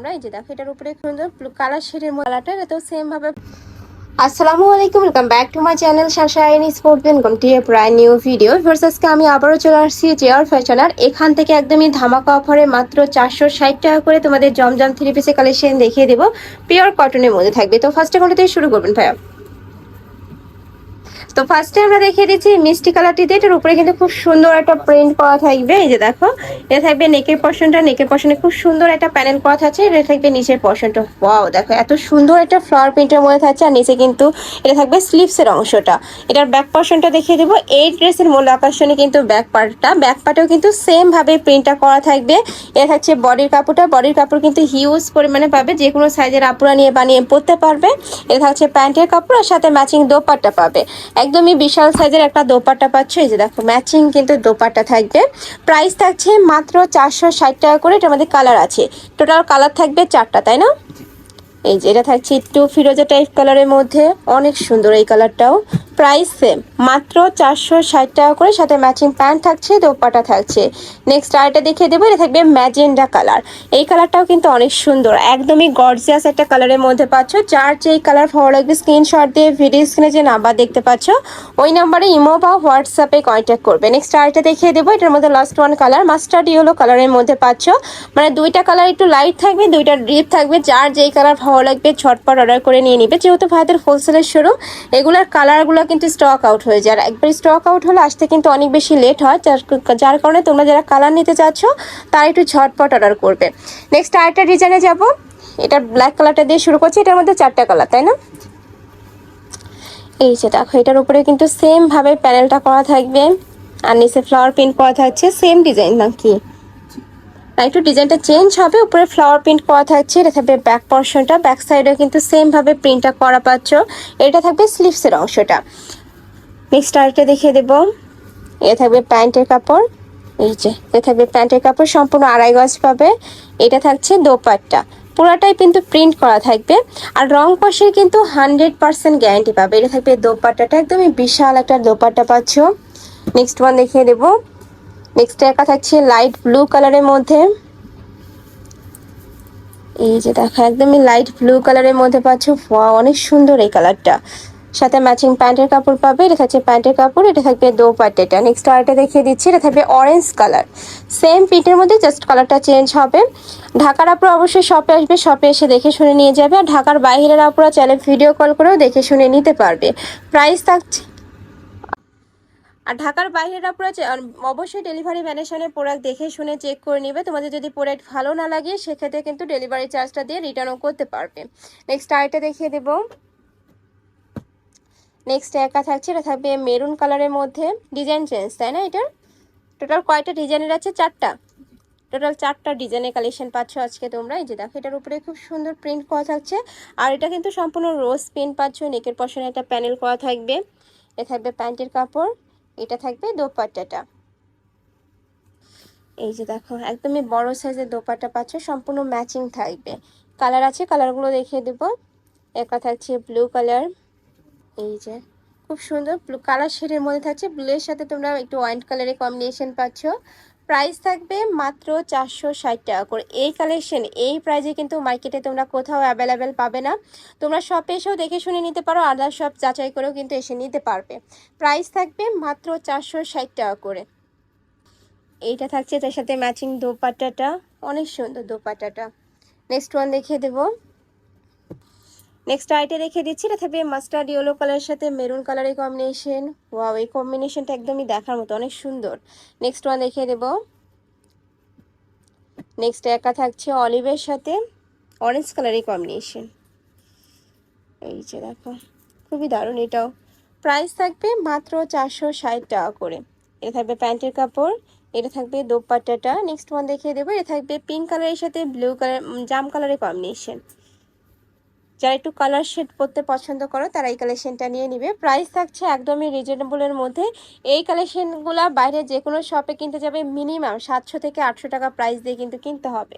আমরা এই যে দেখো, এটার উপরে কালার শেডের কালারটা এটা সেম ভাবে আসসালামু আলাইকুম welcome back to my channel sunshine sport to a brand new video ভার্সাসকে আমি আবারও চলে আসছি জেয়ার ফ্যাশনার এখান থেকে একদমই ধামাকা অফারে মাত্র চারশো ষাট টাকা করে তোমাদের জমজম থ্রি পিসের কালেকশন দেখিয়ে দেবো। পিওর কটনের মধ্যে থাকবে। তো ফার্স্টে কোনটা থেকে শুরু করবেন ভাইয়া? তো ফার্স্টে আমরা দেখিয়ে দিচ্ছি মিষ্টি কালারটিতে এটার উপরে কিন্তু খুব সুন্দর একটা প্রিন্ট করা থাকবে। এই যে দেখো, এটা থাকবে নেকের পশনটা নেকের পশনে খুব সুন্দর একটা প্যানেল করা থাকছে, এটা থাকবে নিচের পশনটা ওয়াও দেখো, এত সুন্দর একটা ফ্লাওয়ার প্রিন্টের মধ্যে থাকছে, আর নিচে কিন্তু এটা থাকবে স্লিভসের অংশটা। এটার ব্যাক পশনটা দেখিয়ে দেবো, এই ড্রেসের মূল আকর্ষণে কিন্তু ব্যাক পার্টটা ব্যাক পার্টেও কিন্তু সেমভাবে প্রিন্টটা করা থাকবে। এটা থাকছে বডির কাপড়টা বডির কাপড় কিন্তু হিউজ পরিমাণে পাবে, যে কোনো সাইজের আপুরা নিয়ে বানিয়ে পরতে পারবে। এটা থাকছে প্যান্টের কাপড়, আর সাথে ম্যাচিং দোপাট্টা পাবে। একদমই বিশাল সাইজের একটা দোপাট্টা পাচ্ছ। এই যে দেখো ম্যাচিং কিন্তু দোপাট্টা থাকবে। প্রাইস থাকছে মাত্র চারশো ষাট টাকা করে। এটা আমাদের কালার আছে। টোটাল কালার থাকবে চারটা, তাই না? এই যে এটা থাকছে একটু ফিরোজা টাইপ কালারের মধ্যে, অনেক সুন্দর এই কালারটাও প্রাইস সেম মাত্র চারশো ষাট টাকা করে, সাথে ম্যাচিং প্যান্ট থাকছে দোপাটা থাকছে। নেক্সট আরেকটা দেখিয়ে দেবো, এটা থাকবে ম্যাজেন্ডা কালার এই কালারটাও কিন্তু অনেক সুন্দর, একদমই গর্জিয়াস একটা কালারের মধ্যে পাচ্ছ। যার যেই কালার ভালো লাগবে স্ক্রিনশট দিয়ে ভিডিও স্ক্রিনে যে নাম্বার দেখতে পাচ্ছ, ওই নাম্বারে ইমো বা হোয়াটসঅ্যাপে কন্ট্যাক্ট করবে। নেক্সট আরেকটা দেখিয়ে দেবো, এটার মধ্যে last one colour mustard yellow কালারের মধ্যে পাচ্ছ। মানে দুইটা কালার একটু লাইট থাকবে, দুইটা ডিপ থাকবে, যার যেই কালার ভালো লাগবে ছটপট অর্ডার করে নিয়ে নিবে। যেহেতু ভাইদের হোলসেলের শোরুম এগুলার কালারগুলো কিন্তু স্টক আউট হয়ে যায়। আর একবার স্টক আউট হলে আসতে কিন্তু অনেক বেশি লেট হয়। যার যার কারণে তোমরা যারা কালার নিতে চাচ্ছ, তারা একটু ঝটপট অর্ডার করবে। নেক্সট আরেকটা ডিজাইনে যাব। এটা ব্ল্যাক কালারটা দিয়ে শুরু করছি। এটার মধ্যে চারটা কালার তাই না? এই যে দেখো, এটার উপরে কিন্তু সেম ভাবে প্যানেলটা করা থাকবে। আর নিচে ফ্লাওয়ার প্রিন্ট করা থাকছে। সেম ডিজাইন না একটু ডিজাইনটা চেঞ্জ হবে, উপরে ফ্লাওয়ার প্রিন্ট করা থাকছে, এটা থাকবে ব্যাক পর্শনটা ব্যাক সাইডেও কিন্তু সেম ভাবে প্রিন্টটা করা পাচ্ছ। এটা থাকবে স্লিভসের অংশটা। নেক্সট আরেকটা দেখিয়ে দেবো। এ থাকবে প্যান্টের কাপড়। এই যে, এ থাকবে প্যান্টের কাপড়, সম্পূর্ণ আড়াই গজ পাবে। এটা থাকছে দোপাট্টা। পুরাটাই কিন্তু প্রিন্ট করা থাকবে। আর রং কষের কিন্তু হান্ড্রেড পার্সেন্ট গ্যারান্টি পাবে। এটা থাকবে দোপাট্টাটা, একদমই বিশাল একটা দোপাট্টা পাচ্ছ। নেক্সট ওয়ান দেখিয়ে দেবো। নেক্সট একা থাকছে লাইট ব্লু কালারের মধ্যে। এই যে দেখো, একদমই লাইট ব্লু কালারের মধ্যে পাচ্ছ। অনেক সুন্দর এই কালারটা সাথে ম্যাচিং প্যান্টের কাপড় পাবে, এটা থাকছে প্যান্টের কাপড়, এটা থাকবে দো পাটেটা নেক্সট আরেকটা দেখিয়ে দিচ্ছি, এটা থাকবে অরেঞ্জ কালার সেম প্রিন্টের মধ্যে জাস্ট কালারটা চেঞ্জ হবে। ঢাকার আপুরা অবশ্যই শপে আসবে শপে এসে দেখে শুনে নিয়ে যাবে। আর ঢাকার বাইরের আপুরা চাইলে ভিডিও কল করেও দেখে শুনে নিতে পারবে। প্রাইস থাকছে আর ঢাকার বাইরের আপনারা অবশ্যই ডেলিভারি ম্যানের সামনে প্রোডাক্ট দেখে শুনে চেক করে নেবে। তোমাদের যদি প্রোডাক্ট ভালো না লাগে, সেক্ষেত্রে কিন্তু ডেলিভারি চার্জটা দিয়ে রিটার্নও করতে পারবে। নেক্সট আরেকটা দেখিয়ে দেবো। নেক্সট একা থাকছে, এটা থাকবে মেরুন কালারের মধ্যে। ডিজাইন চেঞ্জ তাই না এটার টোটাল কয়টা ডিজাইনের আছে? চারটা। টোটাল চারটা ডিজাইনের কালেকশন পাচ্ছ আজকে তোমরা। এই যে দেখো, এটার উপরে খুব সুন্দর প্রিন্ট করা থাকছে। আর এটা কিন্তু সম্পূর্ণ রোজ প্রিন্ট পাচ্ছ। নেকের পশনে একটা প্যানেল করা থাকবে। এ থাকবে প্যান্টের কাপড়। এটা থাকবে দোপাট্টাটা। এই যে দেখো, একদমই বড় সাইজের দোপাট্টা পাচ্ছ, সম্পূর্ণ ম্যাচিং থাকবে। কালার আছে কালারগুলো দেখিয়ে দেবো। একটা থাকছে ব্লু কালার এই যে। খুব সুন্দর ব্লু কালার শেডের মধ্যে থাকছে ব্লু এর সাথে তোমরা একটু হোয়াইট কালারের কম্বিনেশন পাচ্ছ। প্রাইস থাকবে মাত্র চারশো ষাট টাকা করে। এই কালেকশন এই প্রাইজে কিন্তু মার্কেটে তোমরা কোথাও অ্যাভেলেবেল পাবে না। তোমরা শপে এসেও দেখে শুনে নিতে পারো আদার শপ যাচাই করেও কিন্তু এসে নিতে পারবে। প্রাইস থাকবে মাত্র চারশো ষাট টাকা করে। এইটা থাকছে তার সাথে ম্যাচিং দোপাট্টাটা। অনেক সুন্দর দোপাট্টাটা। নেক্সট ওয়ান দেখিয়ে দেবো। নেক্সট আইটে রেখে দিচ্ছি, এটা থাকবে মাস্টার্ড ইয়েলো কালারের সাথে মেরুন কালারের কম্বিনেশন ওয়াও এই কম্বিনেশনটা একদমই দেখার মতো, অনেক সুন্দর। নেক্সট ওয়ান দেখিয়ে দেব। নেক্সট একা থাকছে অলিভের সাথে অরেঞ্জ কালারের কম্বিনেশন এই যে দেখো, খুবই দারুণ এটাও। প্রাইস থাকবে মাত্র চারশো ষাট টাকা করে। এটা থাকবে প্যান্টের কাপড়, এটা থাকবে দোপাট্টাটা। নেক্সট ওয়ান দেখিয়ে দেবো, এটা থাকবে পিঙ্ক কালারের সাথে ব্লু কালার জাম কালারের কম্বিনেশন যারা একটু কালার শেড পরতে পছন্দ করো, তারা এই কালেকশনটা নিয়ে নিবে। প্রাইস থাকছে একদমই রিজনেবলের মধ্যে। এই কালেকশনগুলো বাইরে যে কোনো শপে কিনতে যাবে মিনিমাম সাতশো থেকে আটশো টাকা প্রাইস দিয়ে কিন্তু কিনতে হবে।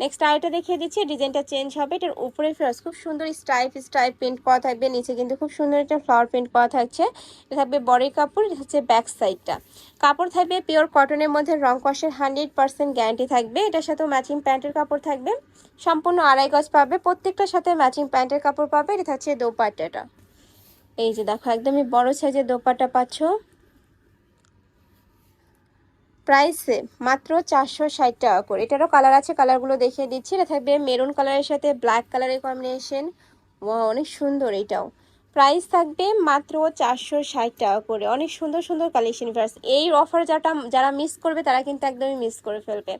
নেক্সট আরেকটা দেখিয়ে দিচ্ছি ডিজাইনটা চেঞ্জ হবে। এটার উপরে ফ্লাস খুব সুন্দর স্টাইপ স্টাইপ প্রিন্ট করা থাকবে। নিচে কিন্তু খুব সুন্দর একটা ফ্লাওয়ার প্রিন্ট করা থাকছে। এটা থাকবে বডির কাপড় এটা হচ্ছে ব্যাক সাইডটা কাপড় থাকবে পিওর কটনের মধ্যে, রং কষের হান্ড্রেড পার্সেন্ট গ্যারান্টি থাকবে। এটার সাথেও ম্যাচিং প্যান্টের কাপড় থাকবে। সম্পূর্ণ আড়াই গজ পাবে। প্রত্যেকটার সাথে ম্যাচিং প্যান্টের কাপড় পাবে, এটা থাকছে দোপাট্টাটা। এই যে দেখো, একদমই বড় সাইজের দোপাট্টা পাচ্ছ। প্রাইসে মাত্র চারশো ষাট টাকা করে। এটারও কালার আছে কালারগুলো দেখিয়ে দিচ্ছি। এটা থাকবে মেরুন কালারের সাথে ব্ল্যাক কালারের কম্বিনেশন অনেক সুন্দর এটাও। প্রাইস থাকবে মাত্র চারশো ষাট টাকা করে। অনেক সুন্দর সুন্দর কালেকশন ফার্স এই অফার যাটা, যারা মিস করবে, তারা কিন্তু একদমই মিস করে ফেলবে।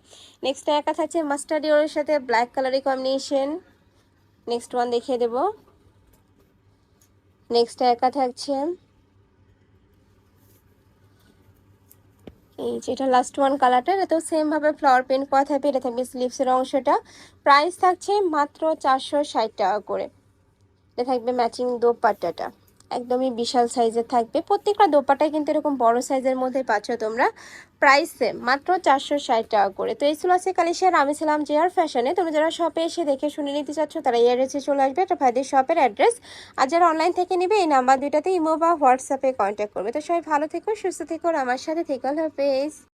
নেক্সট একা থাকছে মাস্টার্ড ইয়োরের সাথে ব্ল্যাক কালারের কম্বিনেশন নেক্সট ওয়ান দেখিয়ে দেব। নেক্সট একা থাকছে। এই যেটা লাস্ট ওয়ান কালারটা এটা তো সেমভাবে ফ্লাওয়ার প্রিন্ট করা থাকবে, এটা থাকবে স্লিভসের অংশটা। প্রাইস থাকছে মাত্র চারশো ষাট টাকা করে। এটা থাকবে ম্যাচিং দোপাট্টাটা। একদমই বিশাল সাইজের থাকবে। প্রত্যেকটা দোপাটাই কিন্তু এরকম বড় সাইজের মধ্যে পাচ্ছ তোমরা। প্রাইসে মাত্র চারশো ষাট টাকা করে। তো এই ছিল আছে কালেকশন আমি ছিলাম জেয়ার ফ্যাশনে তোমরা যারা শপে এসে দেখে শুনে নিতে চাচ্ছ, তারা এই অ্যাড্রেসে চলে আসবে। এটা ভাইদের শপের অ্যাড্রেস আর যারা অনলাইন থেকে নেবে, এই নাম্বার দুইটাতে ইমো বা হোয়াটসঅ্যাপে কন্ট্যাক্ট করবে। তো সবাই ভালো থেকো, সুস্থ থেকো আমার সাথে থেকো। হাফেজ।